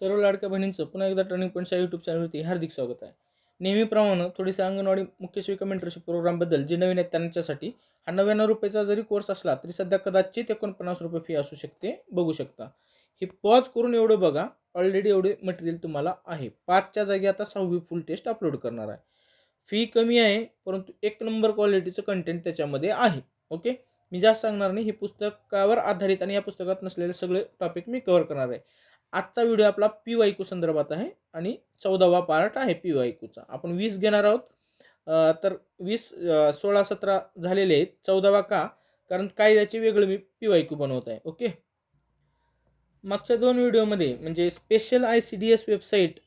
सर्व लाडक्या बहिणींचं पुन्हा एकदा टर्निंग पॉईंटच्या यूट्यूब चॅनलवरती हार्दिक स्वागत आहे. नेहमीप्रमाणे थोडीसे अंगणवाडी मुख्य सेविका मेंटरशिप प्रोग्रामबद्दल जे नवीन आहेत त्यांच्यासाठी हा नव्याण्णव रुपयाचा जरी कोर्स असला तरी सध्या कदाचित एकोणपन्नास रुपये फी असू शकते. बघू शकता. हे पॉज करून एवढं बघा ऑलरेडी एवढे मटेरियल तुम्हाला आहे. पाचच्या जागी आता सहावी फुल टेस्ट अपलोड करणार आहे. फी कमी आहे परंतु एक नंबर क्वालिटीचं कंटेंट त्याच्यामध्ये आहे. ओके मी जास्त सांगणार नाही हे पुस्तकावर आधारित आणि या पुस्तकात नसलेले सगळे टॉपिक मी कव्हर करणार आहे. आजचा व्हिडिओ आपला पी वायकू संदर्भात आहे आणि चौदावा पार्ट आहे पी वायकूचा आपण वीस घेणार आहोत. तर वीस सोळा सतरा झालेले आहेत. चौदावा का? कारण कायद्याचे वेगळं मी पी वायकू बनवत आहे. ओके? मागच्या दोन व्हिडिओमध्ये म्हणजे special I C D S website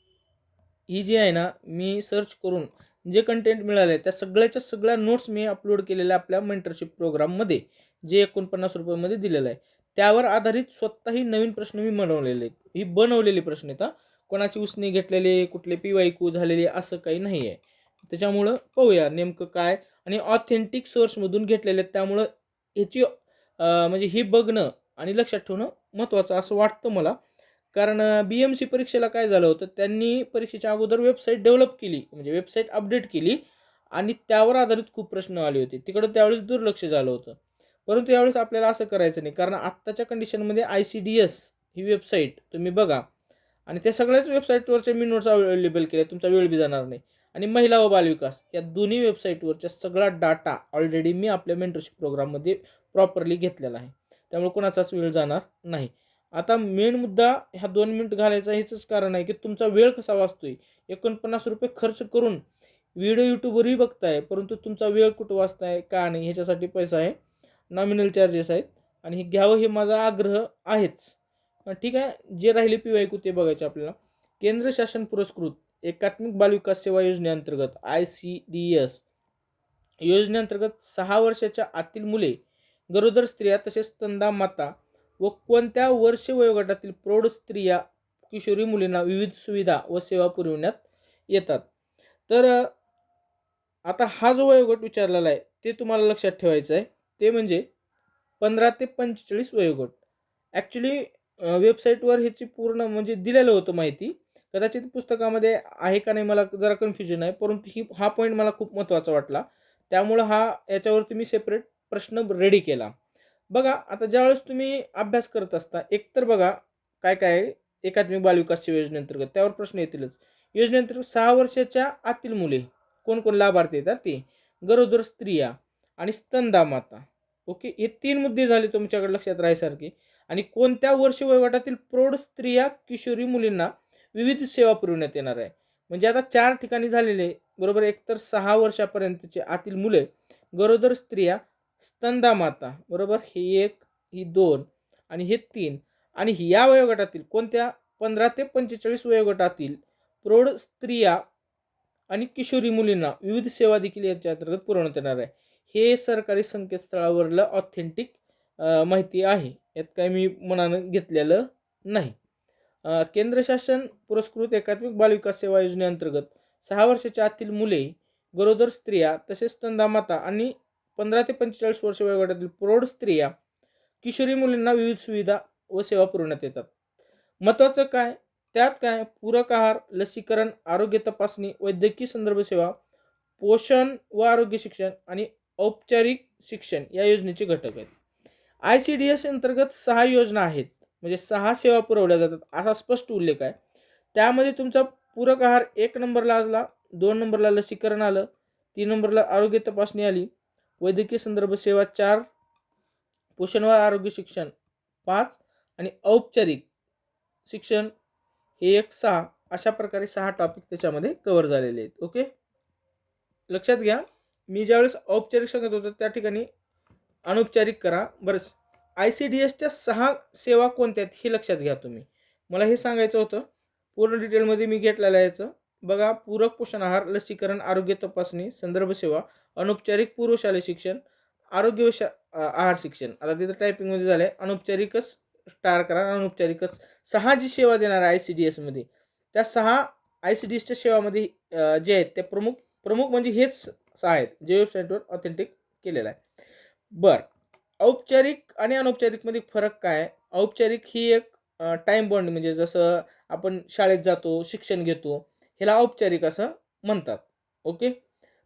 ही जी आहे ना मी सर्च करून जे कंटेंट मिळालं आहे त्या सगळ्याच्या सगळ्या नोट्स मी अपलोड केलेल्या आपल्या मेंटरशिप प्रोग्राममध्ये जे एकोणपन्नास रुपयामध्ये दिलेलं आहे. त्यावर आधारित स्वतःही नवीन प्रश्न मी बनवलेले आहेत ही बनवलेली प्रश्न आहेत हा. कोणाची उसने घेतलेली कुठले पिवायकू झालेली झालेले असं काही नाही आहे त्याच्यामुळं पाहूया नेमकं काय आणि ऑथेंटिक सोर्समधून घेतलेले आहेत त्यामुळं ह्याची म्हणजे हे बघणं आणि लक्षात ठेवणं महत्त्वाचं असं वाटतं मला. कारण बी एम सी परीक्षेला काय झालं होतं त्यांनी परीक्षेच्या अगोदर वेबसाईट डेव्हलप केली म्हणजे वेबसाईट अपडेट केली आणि त्यावर आधारित खूप प्रश्न आले होते. तिकडं त्यावेळेस दुर्लक्ष झालं होतं. परंतु यावेळेस आपल्याला असं करायचं नाही. कारण आत्ताच्या कंडिशनमध्ये आय सी डी एस ही वेबसाईट तुम्ही बघा. आणि त्या सगळ्याच वेबसाईटवरच्या मी नोट्स अवेलेबल केल्या. तुमचा वेळ बी जाणार नाही. आणि महिला व बालविकास या दोन्ही वेबसाईटवरच्या सगळा डाटा ऑलरेडी मी आपल्या मेंटरशिप प्रोग्राममध्ये प्रॉपरली घेतलेला आहे. त्यामुळे कोणाचाच वेळ जाणार नाही. आता मेन मुद्दा ह्या दोन मिनिट घालायचा हेच कारण आहे की तुमचा वेळ कसा वाचतोय? एकोणपन्नास रुपये खर्च करून व्हिडिओ यूट्यूबवरही बघताय परंतु तुमचा वेळ कुठं वाचताय का नाही ह्याच्यासाठी पैसा आहे नॉमिनल चार्जेस आहेत. आणि हे घ्यावं हे माझा आग्रह आहेच. ठीक आहे जे राहिले पी वायकू ते बघायचे आपल्याला. केंद्र शासन पुरस्कृत एकात्मिक बालविकास सेवा योजनेअंतर्गत आय सी डी एस. योजनेअंतर्गत सहा वर्षाच्या आतील मुले गरोदर स्त्रिया तसेच स्तंदा माता व कोणत्या वर्ष वयोगटातील प्रौढ स्त्रिया किशोरी मुलींना विविध सुविधा व सेवा पुरविण्यात येतात. तर आता हा जो वयोगट विचारलेला आहे ते तुम्हाला लक्षात ठेवायचं आहे. ते म्हणजे पंधरा ते पंचेचाळीस वयोगट. ॲक्च्युली वेबसाईटवर ह्याची पूर्ण म्हणजे दिलेलं होतं माहिती. कदाचित पुस्तकामध्ये आहे का नाही मला जरा कन्फ्युजन आहे परंतु ही हा पॉईंट मला खूप महत्त्वाचा वाटला. त्यामुळं हा याच्यावरती मी सेपरेट प्रश्न रेडी केला. बघा आता ज्यावेळेस तुम्ही अभ्यास करत असता एकतर बघा काय काय आहे एकात्मिक बालविकास योजनेअंतर्गत त्यावर प्रश्न येतीलच. योजनेअंतर्गत सहा वर्षाच्या आतील मुले कोण कोण लाभार्थी येतात ते? गरोदर स्त्रिया आणि स्तंदा माता. ओके? हे तीन मुद्दे झाले तुमच्याकडे लक्षात राहायसारखे. आणि कोणत्या वर्ष वयोगटातील प्रौढ स्त्रिया किशोरी मुलींना विविध सेवा पुरवण्यात येणार आहे? म्हणजे आता चार ठिकाणी झालेले बरोबर? एकतर सहा वर्षापर्यंतचे आतील मुले गरोदर स्त्रिया स्तंदा माता बरोबर? हे एक ही दोन आणि हे तीन. आणि या वयोगटातील कोणत्या पंधरा ते पंचेचाळीस वयोगटातील प्रौढ स्त्रिया आणि किशोरी मुलींना विविध सेवा देखील याच्या अंतर्गत पुरवण्यात येणार आहे? हे सरकारी संकेतस्थळावरलं ऑथेंटिक माहिती आहे. यात काय मी मनानं घेतलेलं नाही. केंद्र शासन पुरस्कृत एकात्मिक बालविकास सेवा योजनेअंतर्गत सहा वर्षाच्या आतील मुले गरोदर स्त्रिया तसेच स्तंदा माता आणि पंधरा ते पंचेचाळीस वर्ष वयोगटातील प्रौढ स्त्रिया किशोरी मुलींना विविध सुविधा व सेवा पुरवण्यात येतात. महत्त्वाचं काय? त्यात काय? पूरक आहार लसीकरण आरोग्य तपासणी वैद्यकीय संदर्भ सेवा पोषण व आरोग्य शिक्षण आणि औपचारिक शिक्षण या योजनेचे घटक आहेत. आय सी डी एस अंतर्गत सहा योजना आहेत. म्हणजे सहा सेवा पुरवल्या जातात. असा स्पष्ट उल्लेख आहे. त्यामध्ये तुमचा पूरक आहार एक नंबरला आला दोन नंबरला लसीकरण आलं तीन नंबरला आरोग्य तपासणी आली वैद्यकीय संदर्भ सेवा चार पोषण व आरोग्य शिक्षण पाच आणि औपचारिक शिक्षण हे एक सहा अशा प्रकारे सहा टॉपिक त्याच्यामध्ये कव्हर झालेले आहेत. ओके लक्षात घ्या. मी ज्यावेळेस औपचारिक सांगत होतो त्या ठिकाणी अनौपचारिक करा. बरं आय सी डी एसच्या सहा सेवा कोणत्या आहेत हे लक्षात घ्या तुम्ही. मला हे सांगायचं होतं पूर्ण डिटेलमध्ये मी घेतलेलं आहे याचं. बघा पूरक पोषण आहार लसीकरण आरोग्य तपासणी संदर्भ सेवा अनौपचारिक पूर्वशालेय शिक्षण आरोग्य शा आहार शिक्षण. आता तिथं टायपिंगमध्ये झालं आहे अनौपचारिकच स्टार करा अनौपचारिकच. सहा जी सेवा देणार आहे आय सी डी एसमध्ये त्या सहा आय सी डी एसच्या सेवामध्ये जे आहेत ते प्रमुख प्रमुख म्हणजे हेच सहा आहेत जे वेबसाईटवर ऑथेंटिक केलेलं आहे. बरं. औपचारिक आणि अनौपचारिकमध्ये फरक काय औपचारिक ही एक टाईम बॉन्ड म्हणजे जसं आपण शाळेत जातो शिक्षण घेतो ह्याला औपचारिक असं म्हणतात. ओके?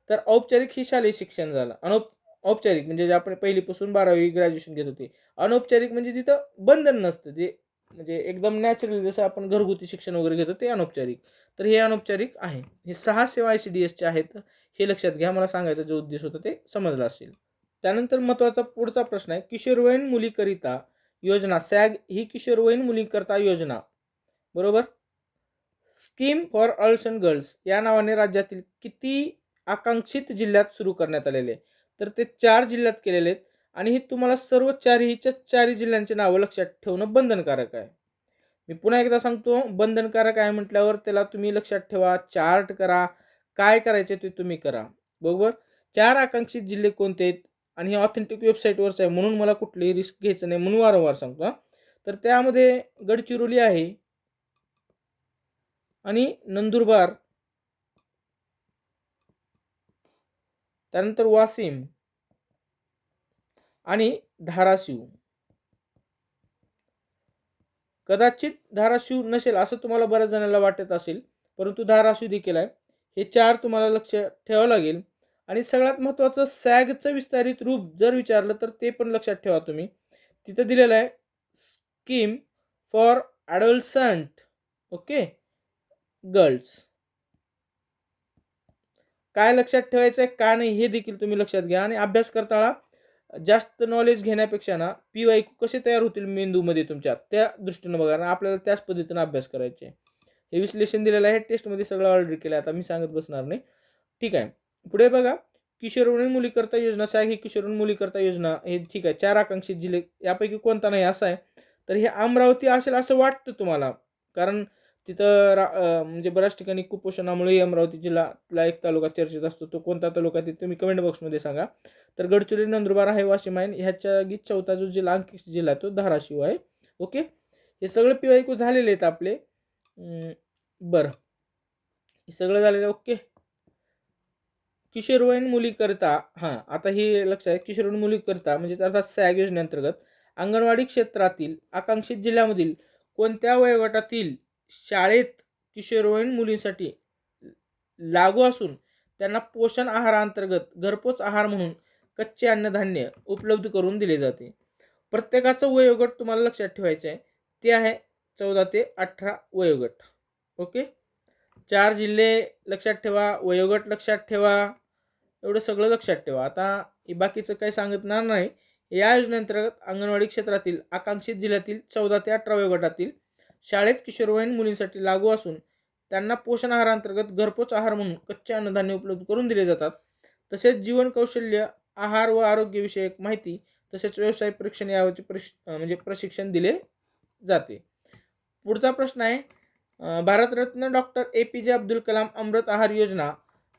तर औपचारिक ही शालेय शिक्षण झालं. अनौप औपचारिक म्हणजे जे आपण पहिलीपासून बारावी ग्रॅज्युएशन घेत होते. अनौपचारिक म्हणजे तिथं बंधन नसतं. जे म्हणजे एकदम नॅचरली जसं आपण घरगुती शिक्षण वगैरे घेतो ते अनौपचारिक. तर हे अनौपचारिक आहे. हे सहा सेवा आय सी डी एसचे आहेत हे लक्षात घ्या मला सांगायचा जो उद्देश होता ते समजला असेल. त्यानंतर महत्त्वाचा पुढचा प्रश्न आहे किशोरवयीन मुलीकरिता योजना सॅग ही किशोरवयीन मुलींकरता योजना. बरोबर? Scheme for girls and girls या नावाने राज्यातील किती आकांक्षित जिल्ह्यात सुरू करण्यात आलेले तर ते चार जिल्ह्यात केलेले आहेत. आणि हे तुम्हाला सर्व चारहीच्या चारही जिल्ह्यांची नावं लक्षात ठेवणं बंधनकारक आहे. मी पुन्हा एकदा सांगतो बंधनकारक आहे म्हटल्यावर त्याला तुम्ही लक्षात ठेवा चार्ट करा काय करायचे ते तुम्ही करा. बरोबर? चार आकांक्षित जिल्हे कोणते आहेत? आणि हे ऑथेंटिक वेबसाईटवरच आहे म्हणून मला कुठलीही रिस्क घ्यायचं नाही म्हणून वारंवार सांगतो तर त्यामध्ये गडचिरोली आहे. आणि नंदुरबार. त्यानंतर वाशिम. आणि धाराशिव. कदाचित धाराशिव नसेल असं तुम्हाला बऱ्याच जणांना वाटत असेल परंतु धाराशिव देखील आहे. हे चार तुम्हाला लक्ष ठेवावं लागेल. आणि सगळ्यात महत्त्वाचं सॅगचं विस्तारित रूप जर विचारलं तर ते पण लक्षात ठेवा तुम्ही. तिथं दिलेलं आहे scheme for adolescent okay? Girls काय लक्षात ठेवायचं आहे का नाही हे देखील तुम्ही लक्षात घ्या आणि अभ्यास करताना जास्त नॉलेज घेण्यापेक्षा ना पी वाय कसे तयार होतील मेंदूमध्ये तुमच्या? त्या दृष्टीनं बघा ना आपल्याला त्याच पद्धतीनं अभ्यास करायचे. हे विश्लेषण दिलेलं आहे टेस्टमध्ये सगळं ऑर्डर केलं आहे आता मी सांगत बसणार नाही. ठीक आहे. पुढे बघा किशोरवयीन मुलीकरता योजना साहेब ही किशोरवयीन मुलीकरता योजना हे ठीक आहे चार आकांक्षित जिल्हे यापैकी कोणता नाही असा आहे. तर हे अमरावती असेल असं वाटतं तुम्हाला. कारण तिथं रा म्हणजे बऱ्याच ठिकाणी कुपोषणामुळे अमरावती जिल्ह्यातला एक तालुका चर्चेत असतो. तो कोणता तालुका ते तुम्ही कमेंट बॉक्समध्ये सांगा. तर गडचिरोली नंदुरबार आहे वाशिम आहे ह्याच्या गी चौथा जो जिल्हा अंकित जिल्हा तो धाराशिव आहे. ओके हे सगळं पी ऐकू झालेले आहेत आपले. बरं. हे सगळं झालेलं ओके किशोरवयीन मुलीकरता हां आता हे लक्ष आहे. किशोरवयीन मुलीकरता म्हणजेच अर्थात सॅग योजनेअंतर्गत अंगणवाडी क्षेत्रातील आकांक्षित जिल्ह्यामधील कोणत्या वयोगटातील शाळेत किशोरवयीन मुलींसाठी लागू असून त्यांना पोषण आहाराअंतर्गत घरपोच आहार म्हणून कच्चे अन्नधान्य उपलब्ध करून दिले जाते. प्रत्येकाचं वयोगट तुम्हाला लक्षात ठेवायचं आहे ते आहे चौदा ते अठरा वयोगट. ओके? चार जिल्हे लक्षात ठेवा वयोगट लक्षात ठेवा एवढं सगळं लक्षात ठेवा. आता बाकीचं काही सांगणार नाही. या योजनेअंतर्गत अंगणवाडी क्षेत्रातील आकांक्षित जिल्ह्यातील चौदा ते अठरा वयोगटातील शाळेत किशोरवयीन मुलींसाठी लागू असून त्यांना पोषण आहारांतर्गत घरपोच आहार म्हणून कच्चे अन्नधान्य उपलब्ध करून दिले जातात. तसेच जीवन कौशल्य आहार व आरोग्यविषयक माहिती तसेच व्यवसाय परीक्षण यावरचे प्रश म्हणजे प्रशिक्षण दिले जाते. पुढचा प्रश्न आहे Bharat Ratna doctor A P J Abdul Kalam अमृत आहार योजना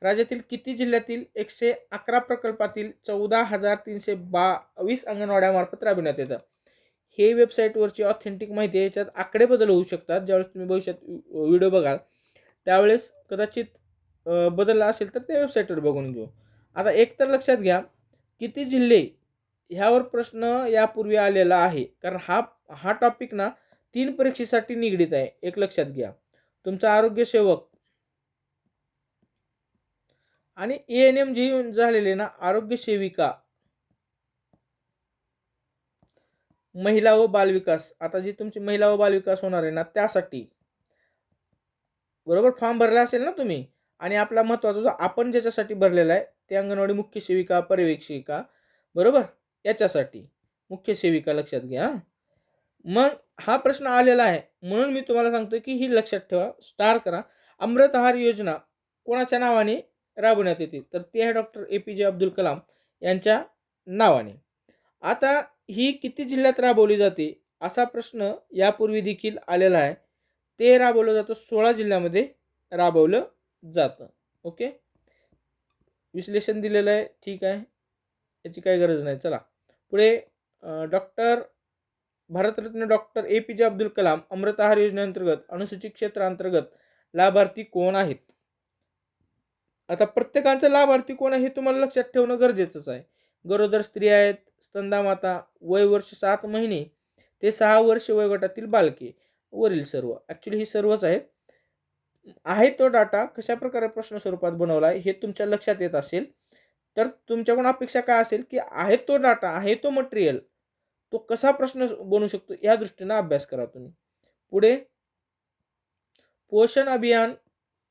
राज्यातील किती जिल्ह्यातील एकशे अकरा प्रकल्पातील चौदा हजार तीनशे बावीस अंगणवाड्यामार्फत राबविण्यात येतं? हे वेबसाईटवरची ऑथेंटिक माहिती आहे याच्यात आकडे बदल होऊ शकतात. ज्यावेळेस तुम्ही भविष्यात व्हिडिओ बघाल त्यावेळेस कदाचित बदलला असेल तर त्या वेबसाईटवर बघून घेऊ. आता एक तर लक्षात घ्या किती जिल्हे ह्यावर प्रश्न यापूर्वी आलेला आहे. कारण हा हा टॉपिक ना तीन परीक्षेसाठी निगडीत आहे. एक लक्षात घ्या. तुमचा आरोग्य सेवक आणि ए एन एम जी झालेले ना आरोग्य सेविका महिला व बालविकास आता जी तुमची महिला व बालविकास होणार आहे ना त्यासाठी. बरोबर? फॉर्म भरला असेल ना तुम्ही? आणि आपला महत्त्वाचा जो आपण ज्याच्यासाठी भरलेला आहे ते अंगणवाडी मुख्य सेविका पर्यवेक्षिका बरोबर? याच्यासाठी. मुख्य सेविका लक्षात घ्या मग हा प्रश्न आलेला आहे. म्हणून मी तुम्हाला सांगतो की ही लक्षात ठेवा स्टार करा. अमृत आहार योजना कोणाच्या नावाने राबवण्यात येते? तर ते आहे doctor A P J Abdul Kalam यांच्या नावाने. आता ही किती जिल्ह्यात राबवली जाते असा प्रश्न यापूर्वी देखील आलेला आहे. ते राबवलं जातं सोळा जिल्ह्यामध्ये राबवलं जातं. ओके? विश्लेषण दिलेलं आहे. ठीक आहे. याची काही गरज नाही. चला. पुढे doctor Bharat Ratna doctor A P J Abdul Kalam अमृत आहार योजनेअंतर्गत अनुसूचित क्षेत्रांतर्गत लाभार्थी कोण आहेत? आता प्रत्येकाचं लाभार्थी कोण आहे हे तुम्हाला लक्षात ठेवणं गरजेचंच आहे. गरोदर स्त्री आहेत स्तंदा माता वय वर्ष सात महिने ते सहा वर्ष वयोगटातील बालके. वरील सर्व. ॲक्च्युली हे सर्वच आहेत. आहे तो डाटा कशा प्रकारे प्रश्न स्वरूपात बनवला आहे हे तुमच्या लक्षात येत असेल. तर तुमच्याकडून अपेक्षा काय असेल की आहे तो डाटा आहे तो मटेरियल तो कसा प्रश्न बनू शकतो या दृष्टीनं अभ्यास करा तुम्ही. पुढे पोषण अभियान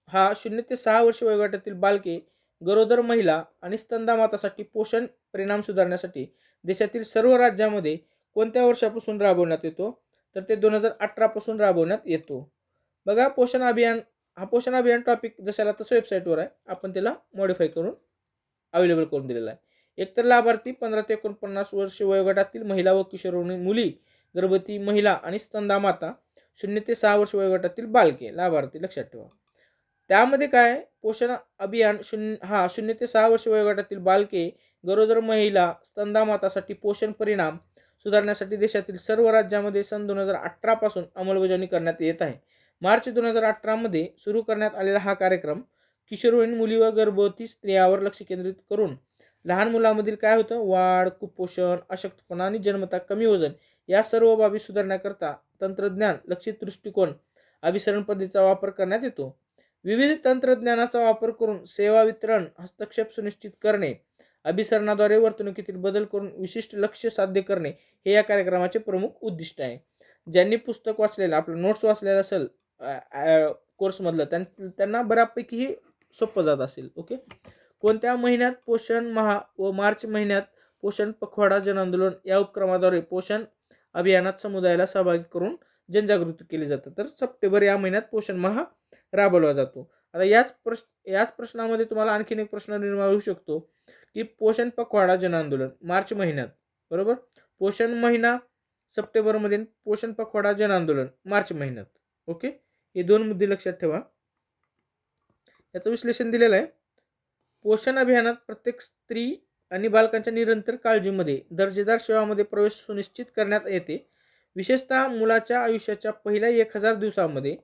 हा शून्य ते सहा वर्ष वयोगटातील बालके गरोदर महिला आणि स्तंदामातासाठी पोषण परिणाम सुधारण्यासाठी देशातील सर्व राज्यामध्ये कोणत्या वर्षापासून राबवण्यात येतो? तर ते दोन हजार अठरापासून राबवण्यात येतो. बघा पोषण अभियान हा पोषण अभियान टॉपिक जशाला तसं वेबसाईटवर आहे आपण त्याला मॉडिफाय करून अवेलेबल करून दिलेला आहे. एकतर लाभार्थी पंधरा ते एकोणपन्नास वर्ष वयोगटातील महिला व किशोरवयीन मुली गर्भवती महिला आणि स्तंदा माता शून्य ते सहा वर्ष वयोगटातील बालके लाभार्थी लक्षात ठेवा. त्यामध्ये काय? पोषण अभियान शून्य हा शून्य ते सहा वर्ष वयोगटातील बालके गरोदर महिला स्तंधामातासाठी पोषण परिणाम सुधारण्यासाठी देशातील सर्व राज्यामध्ये सन दोन हजार अठरापासून अंमलबजावणी करण्यात येत आहे. मार्च दोन हजार अठरामध्ये सुरू करण्यात आलेला हा कार्यक्रम किशोरवयीन मुली व गर्भवती स्त्रियावर लक्ष केंद्रित करून लहान मुलांमधील काय होतं? वाढ कुपोषण अशक्तपणा आणि जन्मता कमी वजन या सर्व बाबी सुधारण्याकरता तंत्रज्ञान लक्षित दृष्टिकोन अभिसरण पद्धतीचा वापर करण्यात येतो. विविध तंत्रज्ञानाचा वापर करून सेवा वितरण हस्तक्षेप सुनिश्चित करणे अभिसरणाद्वारे वर्तणुकीतील बदल करून विशिष्ट लक्ष साध्य करणे हे या कार्यक्रमाचे प्रमुख उद्दिष्ट आहे. ज्यांनी पुस्तक वाचलेलं आपलं नोट्स वाचलेलं असेल कोर्समधलं त्यां त्यांना बऱ्यापैकी हे सोपं जात असेल ओके कोणत्या महिन्यात पोषण महा व मार्च महिन्यात पोषण पखवाडा जन आंदोलन या उपक्रमाद्वारे पोषण अभियानात समुदायाला सहभागी करून जनजागृती केली जाते तर सप्टेंबर या महिन्यात पोषण महा राबवला जातो. आता याच प्रश्न याच प्रश्नामध्ये तुम्हाला आणखीन एक प्रश्न निर्माण होऊ शकतो की पोषण पखवाडा जन आंदोलन मार्च महिन्यात बरोबर? पोषण महिना सप्टेंबरमध्ये पोषण पखवाडा जन आंदोलन मार्च महिन्यात ओके? हे दोन मुद्दे लक्षात ठेवा. याचं विश्लेषण दिलेलं आहे. पोषण अभियानात प्रत्येक स्त्री आणि बालकांच्या निरंतर काळजीमध्ये दर्जेदार सेवामध्ये प्रवेश सुनिश्चित करण्यात येते. विशेषतः मुलाच्या आयुष्याच्या पहिल्या एक हजार दिवसामध्ये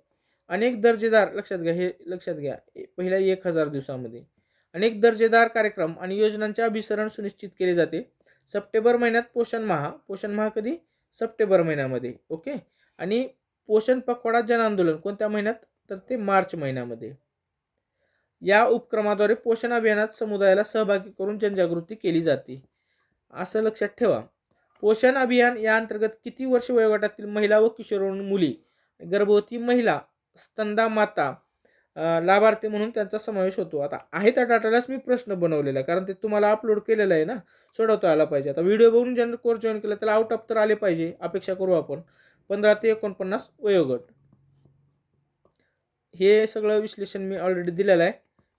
अनेक दर्जेदार लक्षात घ्या हे लक्षात घ्या पहिल्या एक हजार दिवसामध्ये. अनेक दर्जेदार कार्यक्रम आणि योजनांचे अभिसरण सुनिश्चित केले जाते. सप्टेंबर महिन्यात पोषण महा पोषण महा कधी? सप्टेंबर महिन्यामध्ये ओके? आणि पोषण पखवाडा जन आंदोलन कोणत्या महिन्यात? तर ते मार्च महिन्यामध्ये. या उपक्रमाद्वारे पोषण अभियानात समुदायाला सहभागी करून जनजागृती केली जाते. असं लक्षात ठेवा. पोषण अभियान या अंतर्गत किती वर्ष वयोगटातील महिला व किशोरवयीन मुली गर्भवती महिला स्तंदा माता लाभार्थी म्हणून त्यांचा समावेश होतो. आता आहे त्या डाटालाच मी प्रश्न बनवलेला आहे कारण ते तुम्हाला अपलोड केलेलं आहे ना सोडवता आला पाहिजे. आता व्हिडिओ बघून ज्यांनी कोर्स जॉईन केला त्याला आउट ऑफ तर आले पाहिजे अपेक्षा करू आपण. पंधरा ते एकोणपन्नास वयोगट. हे सगळं विश्लेषण मी ऑलरेडी दिलेलं आहे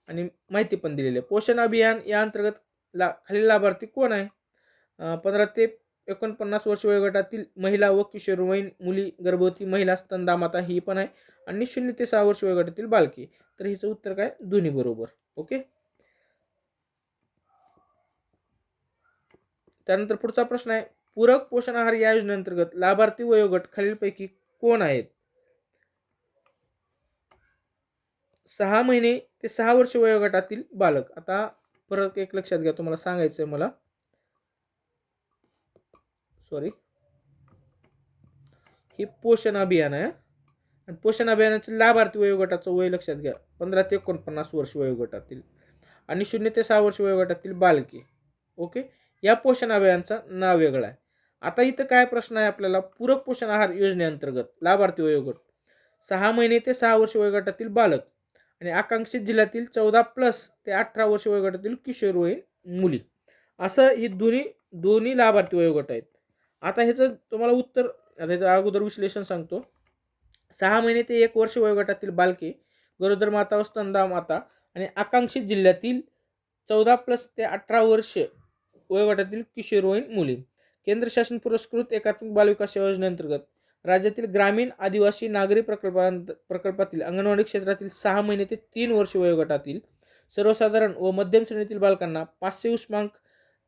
आणि माहिती पण दिलेली आहे. पोषण अभियान या अंतर्गत ला खालील लाभार्थी कोण आहे? पंधरा ते एकोणपन्नास वर्ष वयोगटातील महिला व किशोरवयीन मुली गर्भवती महिला स्तंदामाता ही पण आहे आणि शून्य ते सहा वर्ष वयोगटातील बालकी. तर हिचं उत्तर काय? दोन्ही बरोबर. ओके? त्यानंतर पुढचा प्रश्न आहे. पूरक पोषण आहार या योजनेअंतर्गत लाभार्थी वयोगट खालीलपैकी कोण आहेत? सहा महिने ते सहा वर्ष वयोगटातील बालक. आता परत एक लक्षात घ्या. तुम्हाला सांगायचं आहे मला. सॉरी हे पोषण अभियान आहे. आणि पोषण अभियानाचे लाभार्थी वयोगटाचं वय लक्षात घ्या. पंधरा ते एकोणपन्नास वर्ष वयोगटातील आणि शून्य ते सहा वर्ष वयोगटातील बालके. ओके? या पोषण अभियानाचं नाव वेगळं आहे. आता इथं काय प्रश्न आहे आपल्याला? पूरक पोषण आहार योजनेअंतर्गत लाभार्थी वयोगट. सहा महिने ते सहा वर्ष वयोगटातील बालक आणि आकांक्षित जिल्ह्यातील चौदा प्लस ते अठरा वर्ष वयोगटातील किशोरवयीन मुली. असं ही दोन्ही दोन्ही लाभार्थी वयोगट आहेत. आता ह्याचं तुम्हाला उत्तर ह्याचं अगोदर विश्लेषण सांगतो. सहा महिने ते एक वर्ष वयोगटातील बालके गरोदर माता व स्तंदा माता आणि आकांक्षित जिल्ह्यातील चौदा प्लस ते अठरा वर्ष वयोगटातील किशोरवयीन मुली. केंद्र शासन पुरस्कृत एकात्मिक बालविकास योजनेअंतर्गत राज्यातील ग्रामीण आदिवासी नागरी प्रकल्पांत प्रकल्पातील अंगणवाडी क्षेत्रातील सहा महिने ते तीन वर्ष वयोगटातील सर्वसाधारण व मध्यम श्रेणीतील बालकांना पाचशे उष्मांक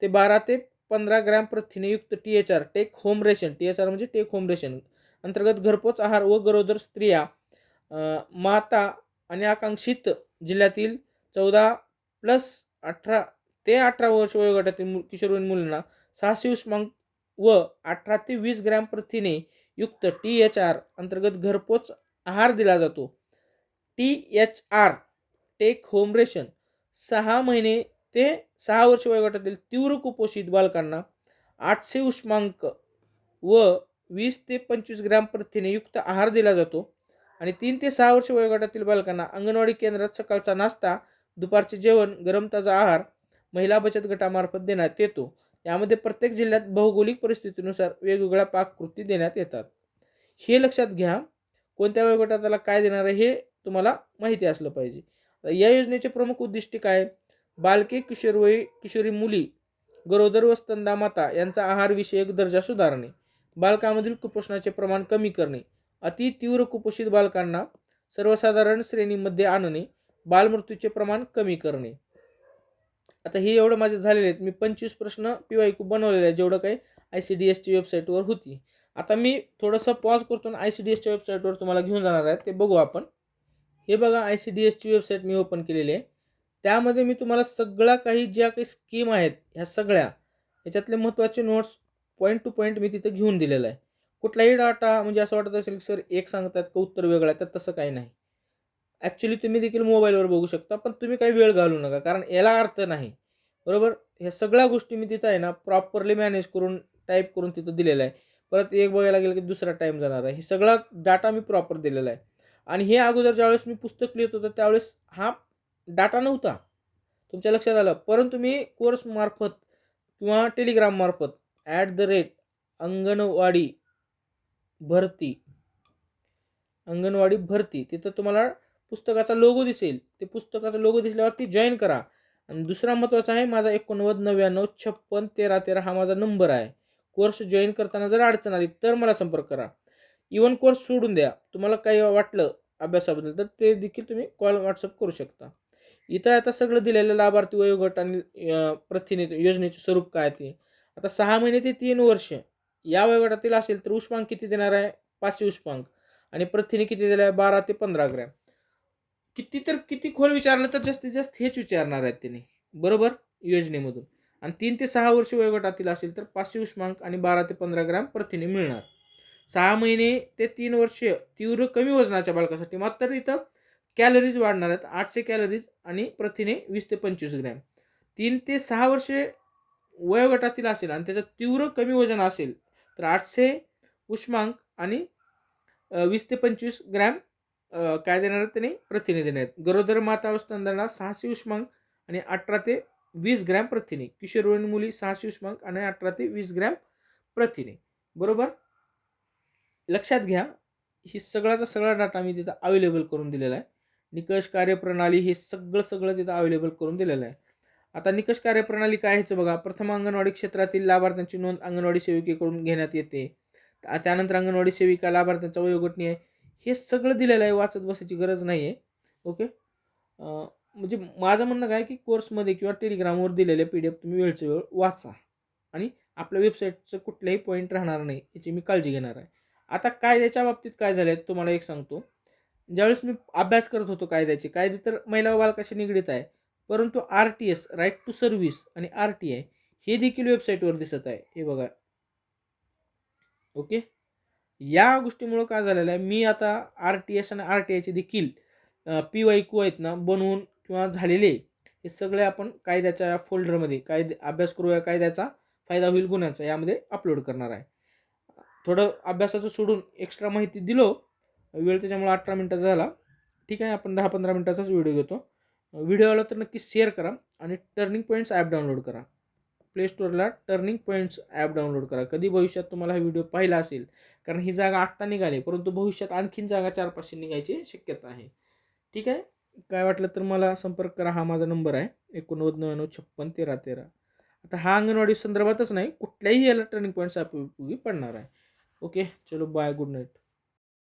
ते बारा ते पंधरा gram प्रथिनेयुक्त T H R take home ration T H R म्हणजे टेक होम रेशन अंतर्गत घरपोच आहार व गरोदर स्त्रिया माता आणि आकांक्षित जिल्ह्यातील चौदा प्लस अठरा ते अठरा वर्ष वयोगटातील किशोरवयीन मुलांना सहाशे उष्मांक व अठरा ते वीस ग्रॅम प्रथिने युक्त टी एच आर अंतर्गत घरपोच आहार दिला जातो. T H R take home ration सहा महिने ते सहा वर्ष वयोगटातील तीव्र कुपोषित बालकांना आठशे उष्मांक व वीस ते पंचवीस ग्रॅम प्रथिने युक्त आहार दिला जातो. आणि तीन ते सहा वर्ष वयोगटातील बालकांना अंगणवाडी केंद्रात सकाळचा नाश्ता दुपारचे जेवण गरम ताजा आहार महिला बचत गटामार्फत देण्यात येतो. यामध्ये प्रत्येक जिल्ह्यात भौगोलिक परिस्थितीनुसार वेगवेगळ्या पाककृती देण्यात येतात. हे लक्षात घ्या कोणत्या वयोगटाला काय देणार आहे हे तुम्हाला माहिती असलं पाहिजे. या योजनेचे प्रमुख उद्दिष्टे काय? बालके किशोरवयी किशोरी मुली गरोदर व स्तंदा माता यांचा आहारविषयक दर्जा सुधारणे बालकामधील कुपोषणाचे प्रमाण कमी करणे अति तीव्र कुपोषित बालकांना सर्वसाधारण श्रेणीमध्ये आणणे बालमृत्यूचे प्रमाण कमी करणे. आता हे एवढं माझे झालेले आहेत. मी पंचवीस प्रश्न पी वाय कू बनवलेले आहेत जेवढं काही आय सी डी एसची वेबसाईटवर होती. आता मी थोडंसं पॉज करतो आय सी डी एसच्या वेबसाईटवर तुम्हाला घेऊन जाणार आहे. ते बघू आपण. हे बघा आय सी डी एसची वेबसाईट मी ओपन केलेली आहे. त्यामध्ये मी तुम्हाला सगळ्या काही ज्या काही स्कीम आहेत ह्या सगळ्या याच्यातले महत्त्वाचे नोट्स पॉईंट टू पॉईंट मी तिथं घेऊन दिलेला आहे. कुठलाही डाटा म्हणजे असं वाटत असेल की सर एक सांगतात का उत्तर वेगळं आहे तर तसं काही नाही. ॲक्च्युली तुम्ही देखील मोबाईलवर बघू शकता पण तुम्ही काही वेळ घालू नका कारण याला अर्थ नाही. बरोबर? ह्या सगळ्या गोष्टी मी तिथं आहे ना प्रॉपरली मॅनेज करून टाईप करून तिथं दिलेलं आहे. परत एक बघायला गेलं की दुसरा टाईम जाणार आहे. हे सगळा डाटा मी प्रॉपर दिलेला आहे. आणि हे अगोदर ज्यावेळेस मी पुस्तक लिहित होतं त्यावेळेस हा डाटा नव्हता. तुमच्या लक्षात आलं? परंतु मी कोर्समार्फत किंवा टेलिग्राममार्फत ॲट द रेट अंगणवाडी भरती अंगणवाडी भरती तिथं तुम्हाला पुस्तकाचा लोगो दिसेल. ते पुस्तकाचा लोगो दिसल्यावरती जॉईन करा. आणि दुसरा महत्त्वाचा आहे माझा एकोणनव्वद नव्याण्णव छप्पन तेरा तेरा हा माझा नंबर आहे. कोर्स जॉईन करताना जर अडचण आली तर मला संपर्क करा. इवन कोर्स सोडून द्या. तुम्हाला काही वाटलं अभ्यासाबद्दल तर ते देखील तुम्ही कॉल व्हॉट्सअप करू शकता. इथं आता सगळं दिलेलं लाभार्थी वयोगट आणि प्रथिने योजनेचे स्वरूप काय ते? आता सहा महिने ते तीन वर्ष. या वयोगटातील असेल तर उष्मांक किती देणार आहे? पाचशे उष्मांक. आणि प्रथिने किती दिले? आहे बारा ते पंधरा ग्रॅम. किती तर किती खोल विचारलं तर जास्तीत जास्त हेच विचारणार आहेत त्यांनी. बरोबर? योजनेमधून. आणि तीन ते सहा वर्ष वयोगटातील असेल तर पाचशे उष्मांक आणि बारा ते पंधरा ग्रॅम प्रथिने मिळणार. सहा महिने ते तीन वर्ष तीव्र कमी वजनाच्या बालकासाठी. मात्र इथं कॅलरीज वाढणार आहेत. आठशे कॅलरीज आणि प्रथिने वीस ते पंचवीस ग्रॅम. तीन ते सहा वर्षे वयोगटातील असेल आणि त्याचं तीव्र कमी वजन असेल तर आठशे उष्मांक आणि वीस ते पंचवीस ग्रॅम काय देणार आहेत त्याने? प्रथिने देणार आहेत. गरोदर माता अवस्थांना सहाशे उष्मांक आणि अठरा ते वीस ग्रॅम प्रथिने. किशोरवयीन मुली सहाशे उष्मांक आणि अठरा ते वीस ग्रॅम प्रथिने. बरोबर? लक्षात घ्या. ही सगळ्याचा सगळा डाटा मी तिथं अवेलेबल करून दिलेला आहे. निकष कार्यप्रणाली हे सगळं सगळं तिथं अवेलेबल करून दिलेलं आहे. आता निकष कार्यप्रणाली काय ह्याचं बघा. प्रथम अंगणवाडी क्षेत्रातील लाभार्थ्यांची नोंद अंगणवाडी सेविकेकडून घेण्यात येते. त्यानंतर अंगणवाडी सेविका लाभार्थ्यांचा वयोगटनी आहे. हे सगळं दिलेलं आहे. वाचत बसायची गरज नाही आहे ओके म्हणजे माझं म्हणणं काय की कोर्समध्ये किंवा टेलिग्रामवर दिलेले पी डी एफ तुम्ही वेळच्या वेळ वाचा. आणि आपल्या वेबसाईटचं कुठलाही पॉईंट राहणार नाही याची मी काळजी घेणार आहे. आता कायद्याच्या बाबतीत काय झालं आहे तुम्हाला एक सांगतो. ज्यावेळेस मी अभ्यास करत होतो कायद्याचे कायदे तर महिला व बालकाशी निगडीत आहे परंतु R T S right to service आणि आर टी आय हे देखील वेबसाईटवर दिसत आहे. हे बघा. ओके? या गोष्टीमुळं काय झालेलं आहे मी आता आर टी एस आणि आर टी आयचे देखील पी वाय क्यू आहेत ना बनवून किंवा झालेले हे सगळे आपण कायद्याच्या फोल्डरमध्ये कायदे अभ्यास करूया कायद्याचा फायदा होईल गुन्ह्याचा यामध्ये अपलोड करणार आहे. थोडं अभ्यासाचं सोडून एक्स्ट्रा माहिती दिलो वेळ त्याच्यामुळे अठरा मिनटाचा झाला. ठीक आहे आपण दहा पंधरा मिनटाचाच व्हिडिओ घेतो. व्हिडिओ आला तर नक्की शेअर करा आणि टर्निंग पॉईंट्स ॲप डाउनलोड करा. प्ले स्टोअरला टर्निंग पॉईंट्स ॲप डाउनलोड करा. कधी भविष्यात तुम्हाला हा व्हिडिओ पाहिला असेल कारण ही जागा आत्ता निघाली परंतु भविष्यात आणखीन जागा चार पाचशे निघायची शक्यता आहे. ठीक आहे? काय वाटलं तर मला संपर्क करा. हा माझा नंबर आहे. एकोणनव्वद नव्याण्णव छप्पन तेरा तेरा. आता हा अंगणवाडी संदर्भातच नाही कुठल्याही याला टर्निंग पॉईंट्स ॲप उपयोगी पडणार आहे. ओके? चलो बाय गुड नाईट